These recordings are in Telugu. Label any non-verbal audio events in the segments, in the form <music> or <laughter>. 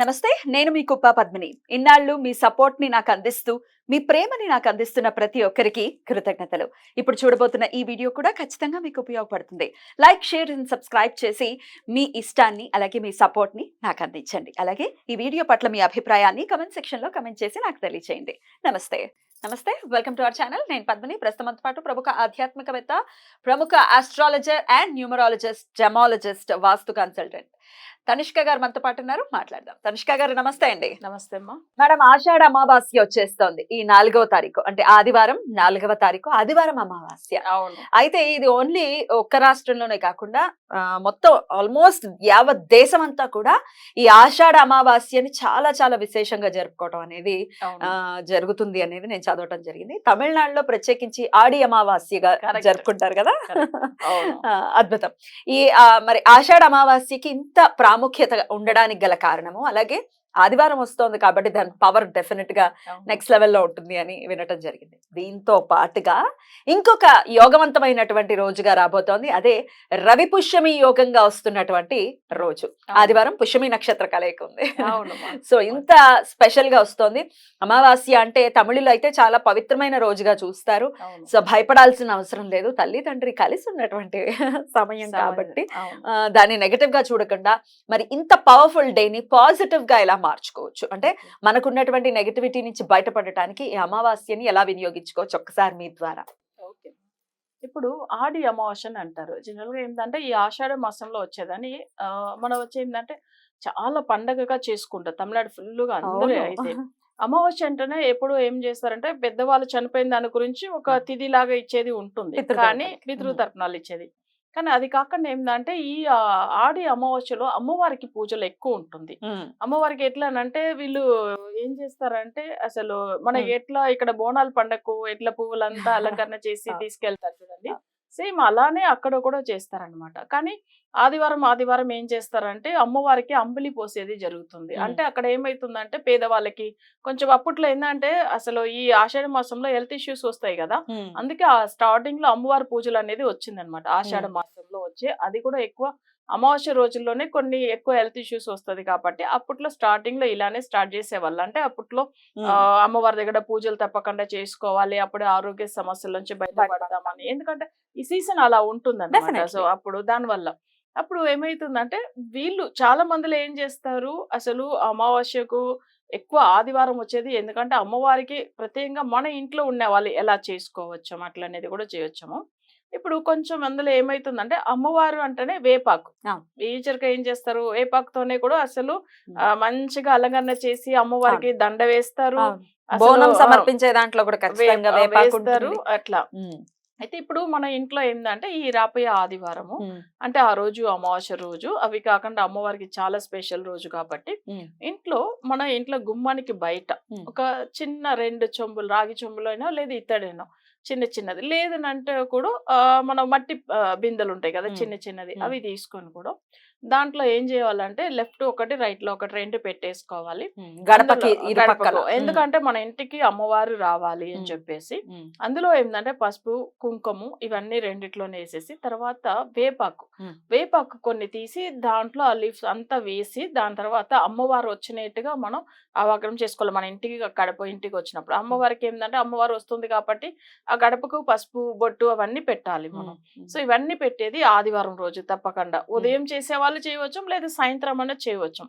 నమస్తే నేను మీ కుప్ప పద్మిని. ఇన్నాళ్ళు మీ సపోర్ట్ని నాకు అందిస్తూ మీ ప్రేమని నాకు అందిస్తున్న ప్రతి ఒక్కరికి కృతజ్ఞతలు. ఇప్పుడు చూడబోతున్న ఈ వీడియో కూడా ఖచ్చితంగా మీకు ఉపయోగపడుతుంది. లైక్ షేర్ అండ్ సబ్స్క్రైబ్ చేసి మీ ఇష్టాన్ని అలాగే మీ సపోర్ట్ని నాకు అందించండి అలాగే ఈ వీడియో పట్ల మీ అభిప్రాయాన్ని కమెంట్ సెక్షన్లో కమెంట్ చేసి నాకు తెలియచేయండి. నమస్తే. నమస్తే వెల్కమ్ టు అవర్ ఛానల్. నేను పద్మిని. ప్రస్తుతంతో పాటు ప్రముఖ ఆధ్యాత్మికవేత్త ప్రముఖ astrologer and numerologist gemologist vastu consultant Tanishka garu మనతో పాటు ఉన్నారు. మాట్లాడదాం. తనిష్క గారు నమస్తే అండి. నమస్తే అమ్మా. మేడం ఆషాఢ అమావాస్య వచ్చేస్తోంది ఈ నాలుగవ తారీఖు. అంటే ఆదివారం నాలుగవ తారీఖు ఆదివారం అమావాస్య. అవును. అయితే ఇది ఓన్లీ ఒక్క రాష్ట్రంలోనే కాకుండా మొత్తం ఆల్మోస్ట్ యావత్ దేశం అంతా కూడా ఈ ఆషాఢ అమావాస్యని చాలా చాలా విశేషంగా జరుపుకోవడం అనేది జరుగుతుంది అనేది నేను చదవటం జరిగింది. తమిళనాడులో ప్రత్యేకించి ఆడి అమావాస్యగా. జరుపుకుంటారు కదా? అద్భుతం. ఈ మరి ఆషాఢ అమావాస్యకి ఇంత ప్రాముఖ్యత ఉండడానికి గల కారణము. అలాగే ఆదివారం వస్తోంది కాబట్టి దాని పవర్ డెఫినెట్గా. నెక్స్ట్ లెవెల్లో ఉంటుంది అని వినటం జరిగింది. దీంతో పాటుగా ఇంకొక యోగవంతమైనటువంటి రోజుగా రాబోతోంది. అదే రవి పుష్యమి యోగంగా వస్తున్నటువంటి రోజు. ఆదివారం పుష్యమి నక్షత్ర కలయిక ఉంది. సో ఇంత స్పెషల్గా వస్తోంది. అమావాస్య అంటే తమిళులు అయితే చాలా పవిత్రమైన రోజుగా చూస్తారు. సో భయపడాల్సిన అవసరం లేదు. తల్లి తండ్రి కలిసి ఉన్నటువంటి సమయం కాబట్టి దాన్ని నెగటివ్గా చూడకుండా మరి ఇంత పవర్ఫుల్ డేని పాజిటివ్గా ఎలా మార్చుకోవచ్చు. అంటే మనకున్నటువంటి నెగటివిటీ నుంచి బయటపడటానికి ఈ అమావాస్యని ఎలా వినియోగించుకోవచ్చు ఒక్కసారి మీ ద్వారా? ఓకే. ఇప్పుడు ఆడి అమావాస్య అని అంటారు. జనరల్గా ఏంటంటే ఈ ఆషాఢ మాసంలో వచ్చేదని మనం వచ్చే ఏంటంటే చాలా పండగగా చేసుకుంటారు. తమిళనాడు ఫుల్గా అందరూ అయితే. అమావాస్య అంటేనే ఎప్పుడు ఏం చేస్తారంటే పెద్దవాళ్ళు చనిపోయిన దాని గురించి ఒక తిథి లాగా ఇచ్చేది ఉంటుంది. పితృతర్పణాలు. కానీ పితృ ఉమ్. తర్పణాలు ఇచ్చేది. కానీ అది కాకుండా ఏంటంటే ఈ ఆ, ఆడి అమావాస్యలో అమ్మవారికి పూజలు ఎక్కువ ఉంటుంది ఉమ్, అమ్మవారికి ఎట్లా అంటే వీళ్ళు ఏం చేస్తారంటే అసలు మన. ఎట్లా ఇక్కడ బోనాల పండగకు ఎట్లా పువ్వులంతా <laughs> అలంకరణ చేసి ఆ. తీసుకెళ్తారు చూడండి సేమ్ అలానే అక్కడ కూడా చేస్తారనమాట కానీ ఆదివారం ఆదివారం ఏం చేస్తారంటే అమ్మవారికి అంబలి పోసేది జరుగుతుంది. అంటే అక్కడ ఏమైతుందంటే పేదవాళ్ళకి కొంచెం అప్పట్లో ఏంటంటే అసలు ఈ ఆషాఢ మాసంలో హెల్త్ ఇష్యూస్ వస్తాయి కదా అందుకే ఆ స్టార్టింగ్లో అమ్మవారి పూజలు అనేది వచ్చిందనమాట ఆషాఢ. మాసంలో వచ్చే అది కూడా ఎక్కువ అమావాస్య రోజుల్లోనే కొన్ని ఎక్కువ హెల్త్ ఇష్యూస్ వస్తది కాబట్టి అప్పట్లో స్టార్టింగ్లో ఇలానే స్టార్ట్ చేసేవాళ్ళు. అంటే అప్పట్లో అమ్మవారి దగ్గర పూజలు తప్పకుండా చేసుకోవాలి అప్పుడే ఆరోగ్య సమస్యల నుంచి బయటపడతామని. ఎందుకంటే ఈ సీజన్ అలా ఉంటుంది Definitely. సో అప్పుడు దానివల్ల. అప్పుడు ఏమైతుందంటే వీళ్ళు చాలా మందిలో ఏం చేస్తారు? అసలు అమావాస్యకు ఎక్కువ ఆదివారం వచ్చేది ఎందుకంటే అమ్మవారికి ప్రత్యేకంగా మన ఇంట్లో ఉన్న వాళ్ళు ఎలా చేసుకోవచ్చు అట్లా అనేది కూడా చేయొచ్చము. ఇప్పుడు కొంచెం అందులో ఏమైతుందంటే అమ్మవారు అంటేనే వేపాకు. ఈచర్గా ఏం చేస్తారు? వేపాకుతోనే కూడా అసలు మంచిగా అలంకరణ చేసి అమ్మవారికి దండ వేస్తారు. బోనం సమర్పించే దాంట్లో కూడా ఖచ్చితంగా వేప- వేపాకు వేస్తారు. ఉంటుంది. అట్లా. అయితే ఇప్పుడు మన ఇంట్లో ఏంటంటే ఈ రాబోయే ఆదివారము అంటే ఆ రోజు అమావాస్య రోజు అవి కాకుండా అమ్మవారికి చాలా స్పెషల్ రోజు కాబట్టి ఇంట్లో మన ఇంట్లో గుమ్మానికి బయట. ఒక చిన్న రెండు చెంబులు రాగి చెంబులు అయినా లేదు ఇత్తడైనా చిన్న చిన్నది లేదనంటే కూడా మన మట్టి బిందెలు ఉంటాయి కదా. చిన్న చిన్నది. అవి తీసుకొని కూడా దాంట్లో ఏం చేయాలంటే లెఫ్ట్ ఒకటి రైట్లో ఒకటి రెండు పెట్టేసుకోవాలి. గడపకి. ఎందుకంటే మన ఇంటికి అమ్మవారు రావాలి అని. చెప్పేసి. అందులో ఏంటంటే పసుపు కుంకుమ ఇవన్నీ రెండిట్లోనే వేసేసి తర్వాత వేపాకు. వేపాకు కొన్ని తీసి దాంట్లో ఆ లీవ్స్ అంతా వేసి దాని తర్వాత అమ్మవారు వచ్చినట్టుగా మనం అవగ్రం చేసుకోవాలి. మన ఇంటికి గడప ఇంటికి వచ్చినప్పుడు. అమ్మవారికి ఏంటంటే అమ్మవారు వస్తుంది కాబట్టి ఆ గడపకు పసుపు బొట్టు అవన్నీ పెట్టాలి మనం. సో ఇవన్నీ పెట్టేది ఆదివారం రోజు తప్పకుండా. ఉదయం చేసే వాళ్ళు చేయవచ్చు లేదా సాయంత్రం అన్న చేయవచ్చు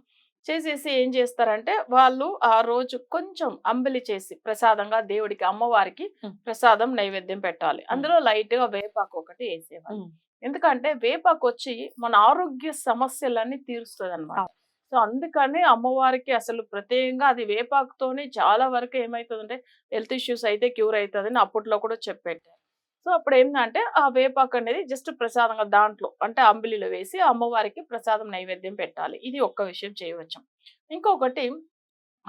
చేసేసి ఏం చేస్తారంటే వాళ్ళు ఆ రోజు కొంచెం అంబలి చేసి ప్రసాదంగా దేవుడికి అమ్మవారికి. ప్రసాదం నైవేద్యం పెట్టాలి అందులో లైట్గా వేపాకు ఒకటి వేసేవాళ్ళు. ఎందుకంటే వేపాకు వచ్చి మన ఆరోగ్య సమస్యలన్నీ తీరుస్తుంది అనమాట. సో అందుకని అమ్మవారికి అసలు ప్రత్యేకంగా అది వేపాకుతోనే చాలా వరకు ఏమవుతుందంటే హెల్త్ ఇష్యూస్ అయితే క్యూర్ అవుతుందని అప్పట్లో కూడా చెప్పెట్టారు సో అప్పుడు ఏంటంటే ఆ వేపాకు అనేది జస్ట్ ప్రసాదంగా దాంట్లో అంటే అంబిలిలో వేసి అమ్మవారికి ప్రసాదం నైవేద్యం పెట్టాలి. ఇది ఒక్క విషయం చేయవచ్చు. ఇంకొకటి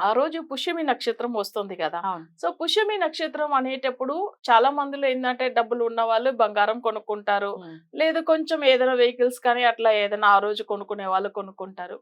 ఆ రోజు పుష్యమి నక్షత్రం వస్తుంది కదా! సో పుష్యమి నక్షత్రం అనేటప్పుడు చాలా మందిలో ఏంటంటే డబ్బులు ఉన్న వాళ్ళు బంగారం కొనుక్కుంటారు. లేదు కొంచెం ఏదైనా వెహికల్స్ కానీ అట్లా ఏదైనా ఆ రోజు కొనుక్కునే వాళ్ళు కొనుక్కుంటారు.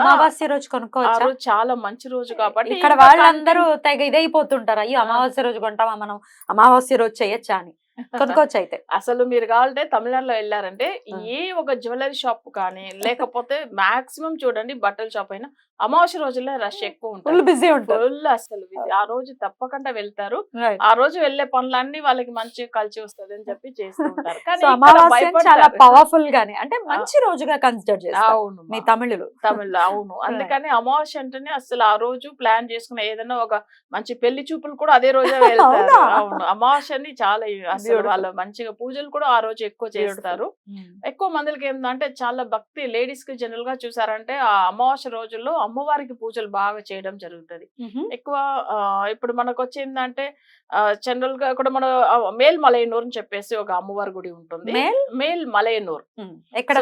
అమావాస్య రోజు ఆ కొనుక్కోవచ్చా? రోజు చాలా మంచి రోజు కాబట్టి ఇక్కడ ఇంకా వాళ్ళందరూ తెగ ఇదైపోతుంటారు. అయ్యో. అమావాస్య రోజు కొంటామా మనం? అమావాస్య రోజు చేయొచ్చా అని. కొనుక్కోవచ్చు అయితే అసలు మీరు కావాలంటే తమిళనాడులో వెళ్ళారంటే. ఏ ఒక జ్యువెలరీ షాప్ కానీ <laughs> లేకపోతే మాక్సిమం చూడండి బట్టల షాప్ అయినా అమావాస్య రోజుల్లో రష్ ఎక్కువ ఉంటుంది. బిజీ ఉంటారు. ఫుల్ అసలు. ఆ. రోజు తప్పకుండా వెళ్తారు. ఆ రోజు వెళ్ళే పనులన్నీ వాళ్ళకి మంచిగా కలిసి వస్తుంది అని చెప్పి చేస్తూ ఉంటారు. కానీ చాలా. పవర్ఫుల్ గానే అంటే మంచి రోజుగా కన్సిడర్ చేస్తారు అవును మీ. తమిళులు. తమిళ్ అవును. <laughs> అందుకని అమావాస్య అంటేనే అసలు ఆ రోజు ప్లాన్ చేసుకున్న ఏదైనా ఒక మంచి పెళ్ళి చూపులు కూడా అదే రోజే వెళ్తారు. <laughs> అవునా? అవును. అమావాస్యని చాలా అసలు Beautiful. వాళ్ళ మంచిగా పూజలు కూడా ఆ రోజు ఎక్కువ చేస్తారు. ఎక్కువ మందికి ఏంటంటే చాలా భక్తి. లేడీస్కి జనరల్గా చూసారంటే ఆ అమావాస్య రోజుల్లో అమ్మవారికి పూజలు బాగా చేయడం జరుగుతుంది. మ్మ్. ఎక్కువ ఇప్పుడు మనకు వచ్చి ఏంటంటే జనరల్గా కూడా మన మేల్ మలయనూర్ అని చెప్పేసి ఒక అమ్మవారి గుడి ఉంటుంది. మేల్? మేల్ మలయనూర్. మ్మ్. ఎక్కడ?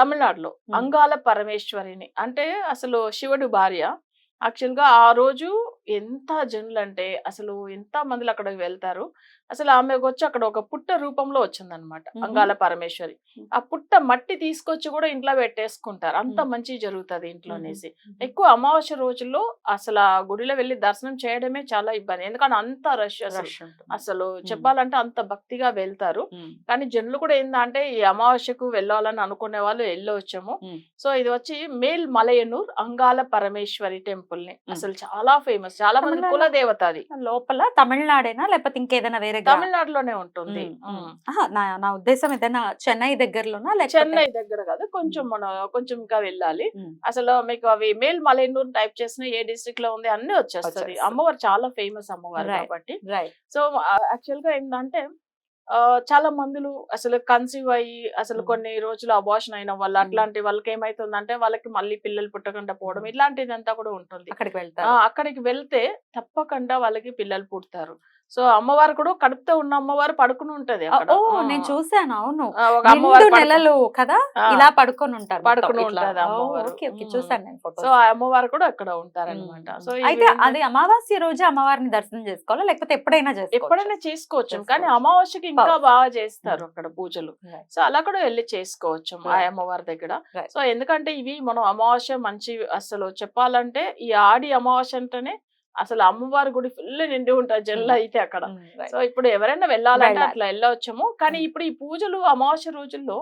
తమిళనాడులో? మ్మ్. అంగాల పరమేశ్వరిని. అంటే అసలు శివుడు భార్య. యాక్చువల్గా ఆ రోజు ఎంత జనులు అంటే అసలు ఎంత మందిలో అక్కడికి వెళ్తారు అసలు ఆమెకు వచ్చి అక్కడ ఒక పుట్ట రూపంలో వచ్చిందనమాట. అంగాల పరమేశ్వరి. ఆ పుట్ట మట్టి తీసుకొచ్చి కూడా ఇంట్లో పెట్టేసుకుంటారు అంత. మంచి జరుగుతుంది ఇంట్లో మ్మ్. అనేసి ఎక్కువ అమావాస్య రోజుల్లో అసలు ఆ గుడిలో వెళ్ళి దర్శనం చేయడమే చాలా ఇబ్బంది ఎందుకంటే అంత రష్ అసలు రష్ ఉంటుంది. అసలు చెప్పాలంటే అంత భక్తిగా వెళ్తారు. కానీ జనులు కూడా ఏంటంటే ఈ అమావాస్యకు వెళ్ళాలని అనుకునే వాళ్ళు వెళ్ళొచ్చాము మ్మ్. సో ఇది వచ్చి మేల్ మలయనూర్ అంగాల పరమేశ్వరి టెంపుల్ని. అసలు చాలా ఫేమస్ చాలా మంది కుల దేవత అది లోపల తమిళనాడేనా? లేకపోతే ఇంకేదైనా వేరే తమిళనాడులోనే ఉంటుంది. నా ఉద్దేశం ఏదైనా చెన్నై దగ్గరలోనా? చెన్నై దగ్గర కాదు. కొంచెం మన కొంచెం ఇంకా వెళ్ళాలి. అసలు మీకు అవి మేల్ మలయనూర్ టైప్ చేసిన ఏ డిస్ట్రిక్ట్లో ఉంది అన్ని వచ్చేస్తుంది. అమ్మవారు చాలా ఫేమస్ అమ్మవారు. కాబట్టి. రైట్ సో యాక్చువల్గా ఏంటంటే చాలా మందులు అసలు కన్సీవ్ అయ్యి అసలు. కొన్ని రోజులు అబార్షన్ అయిన వాళ్ళు. అట్లాంటి వాళ్ళకి ఏమైతుందంటే వాళ్ళకి మళ్ళీ పిల్లలు పుట్టకుండా పోవడం ఇలాంటిదంతా కూడా ఉంటుంది అక్కడికి వెళ్తారు అక్కడికి వెళ్తే తప్పకుండా వాళ్ళకి పిల్లలు పుడతారు సో అమ్మవారు కూడా కడుపుతో ఉన్న అమ్మవారు పడుకుని ఉంటది. నేను చూసాను అవును నెలలు కదా ఇలా పడుకొని ఉంటారు పడుకుని ఓ, అమ్మవారు. చూసాను నేను ఫోటో సో ఆ అమ్మవారు కూడా అక్కడ ఉంటారన్నమాట సో ఇవి అయితే అది అమావాస్య రోజు అమ్మవారిని దర్శనం చేసుకోవాలా లేకపోతే ఎప్పుడైనా ఎప్పుడైనా చేసుకోవచ్చు కానీ. అమావాస్యకి ఇంకా. బాగా చేస్తారు అక్కడ పూజలు. సో అలా కూడా వెళ్ళి చేసుకోవచ్చు ఆ. అమ్మవారి దగ్గర. సో ఎందుకంటే ఇవి మనం అమావాస్య మంచి అసలు చెప్పాలంటే ఈ ఆడి అమావాస్య అంటేనే అసలు అమ్మవారి గుడి ఫుల్ నిండి ఉంటారు జల్లు. అయితే అక్కడ. సో ఇప్పుడు ఎవరైనా వెళ్ళాలంటే వెళ్ళాలి. అట్లా వెళ్ళవచ్చాము కానీ. ఇప్పుడు ఈ పూజలు అమావాస్య రోజుల్లో.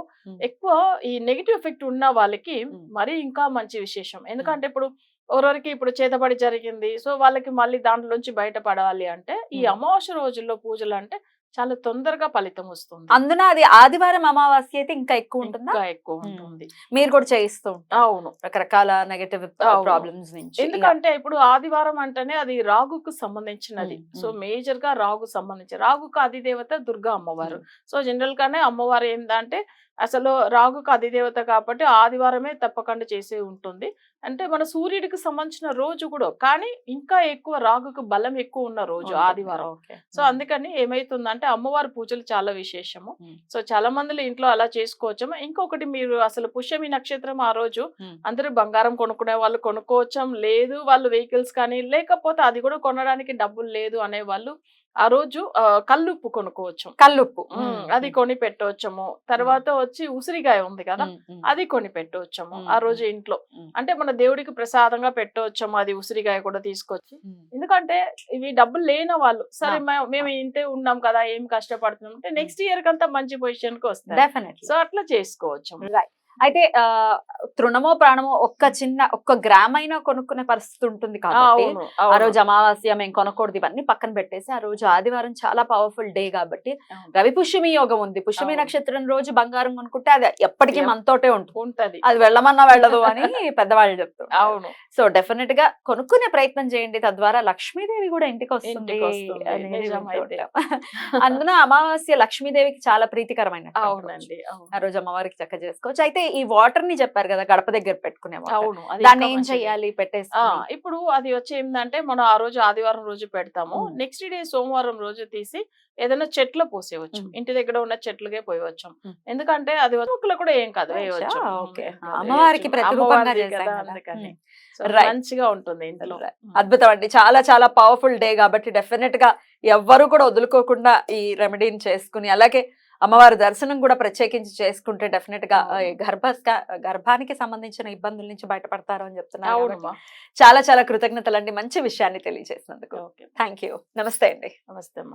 ఎక్కువ ఈ నెగిటివ్ ఎఫెక్ట్ ఉన్న వాళ్ళకి. మరీ ఇంకా మంచి విశేషం ఎందుకంటే ఇప్పుడు ఎవరెవరికి ఇప్పుడు చేతబడి జరిగింది సో వాళ్ళకి మళ్ళీ దాంట్లోంచి బయటపడాలి అంటే ఈ. అమావాస్య రోజుల్లో పూజలు అంటే చాలా తొందరగా ఫలితం వస్తుంది. అందున అది ఆదివారం అమావాస్య అయితే ఇంకా ఎక్కువ ఉంటుందా? ఇంకా ఎక్కువ. ఉంటుంది. మీరు కూడా చేయిస్తూ ఉంటారు. అవును. రకరకాల నెగటివ్. ప్రాబ్లమ్స్ నుంచి. ఎందుకంటే ఇప్పుడు ఆదివారం అంటేనే అది రాగుకు సంబంధించినది. సో. మేజర్గా రాగు సంబంధించి రాగుకు అధిదేవత దుర్గా అమ్మవారు. సో జనరల్ గానే అమ్మవారు ఏంటంటే అసలు రాగుకు అధిదేవత కాబట్టి ఆదివారమే తప్పకుండా చేసే ఉంటుంది. అంటే మన సూర్యుడికి సంబంధించిన రోజు కూడా కానీ ఇంకా ఎక్కువ రాగుకు బలం ఎక్కువ ఉన్న రోజు ఆదివారం. సో అందుకని ఏమైతుందంటే అమ్మవారి పూజలు చాలా విశేషము. సో చాలా మందిలో ఇంట్లో అలా చేసుకోవచ్చు ఇంకొకటి మీరు అసలు పుష్యమి నక్షత్రం ఆ రోజు. అందరూ బంగారం కొనుక్కునే వాళ్ళు కొనుక్కోవచ్చం. లేదు వాళ్ళు వెహికల్స్ కానీ లేకపోతే అది కూడా కొనడానికి డబ్బులు లేదు అనే వాళ్ళు ఆ రోజు కల్లుప్పు కొనుక్కోవచ్చు. కల్లుప్పు. అది కొని పెట్టవచ్చము. తర్వాత వచ్చి ఉసిరికాయ ఉంది కదా అది కొని పెట్టవచ్చము ఆ రోజు ఇంట్లో. అంటే మన దేవుడికి ప్రసాదంగా పెట్టవచ్చము అది ఉసిరికాయ కూడా తీసుకొచ్చి. ఎందుకంటే ఇవి డబ్బులు లేని వాళ్ళు సరే మేము ఇంతే ఉన్నాం కదా ఏం కష్టపడుతున్నాం అంటే నెక్స్ట్ ఇయర్ కంతా మంచి పొజిషన్కి డెఫినెట్లీ సో అట్లా చేసుకోవచ్చు రైట్ అయితే ఆ, తృణమో ప్రాణమో ఒక్క చిన్న ఒక్క గ్రామ్ అయినా కొనుక్కునే పరిస్థితి ఉంటుంది కాబట్టి ఆ. రోజు అమావాస్య మేము కొనకూడదు ఇవన్నీ పక్కన పెట్టేసి ఆ రోజు ఆదివారం చాలా పవర్ఫుల్ డే కాబట్టి. రవి పుష్యమి యోగం ఉంది పుష్యమి. నక్షత్రం రోజు బంగారం కొనుక్కుంటే అది ఎప్పటికీ ఎప్- మనతోటే ఉంటుంది అది వెళ్ళమన్నా వెళ్ళదు అని పెద్దవాళ్ళు చెప్తారు అవును సో డెఫినెట్గా కొనుక్కునే ప్రయత్నం చేయండి తద్వారా లక్ష్మీదేవి కూడా ఇంటికి వస్తుంది. అందున అమావాస్య లక్ష్మీదేవికి చాలా ప్రీతికరమైన అవునండి అవును. ఆ రోజు అమ్మవారికి చక్క చేసుకోవచ్చు అయితే ఈ వాటర్ని చెప్పారు కదా గడప దగ్గర పెట్టుకునే. అవును దాన్ని ఏం. చెయ్యాలి పెట్టేసి ఇప్పుడు అది వచ్చి ఏంటంటే మనం ఆ రోజు ఆదివారం రోజు పెడతాము. నెక్స్ట్ డే సోమవారం రోజు తీసి ఏదైనా చెట్లు పోసేవచ్చు. ఇంటి దగ్గర ఉన్న చెట్లుగే పోయవచ్చు. ఎందుకంటే అది మొక్కలు కూడా ఏం కాదు వేయవచ్చు అమ్మవారికి. అందుకని. మంచిగా ఉంటుంది. మ్మ్. అద్భుతం అండి చాలా చాలా పవర్ఫుల్ డే కాబట్టి డెఫినెట్గా ఎవ్వరు కూడా వదులుకోకుండా ఈ రెమెడీని చేసుకుని అలాగే అమ్మవారి దర్శనం కూడా ప్రత్యేకించి చేసుకుంటే డెఫినెట్గా గర్భ గర్భానికి సంబంధించిన ఇబ్బందుల నుంచి బయటపడతారు అని చెప్తున్నారు చాలా చాలా కృతజ్ఞతలు అండి మంచి విషయాన్ని తెలియజేసినందుకు. థ్యాంక్ యూ నమస్తే అండి. నమస్తే అమ్మా.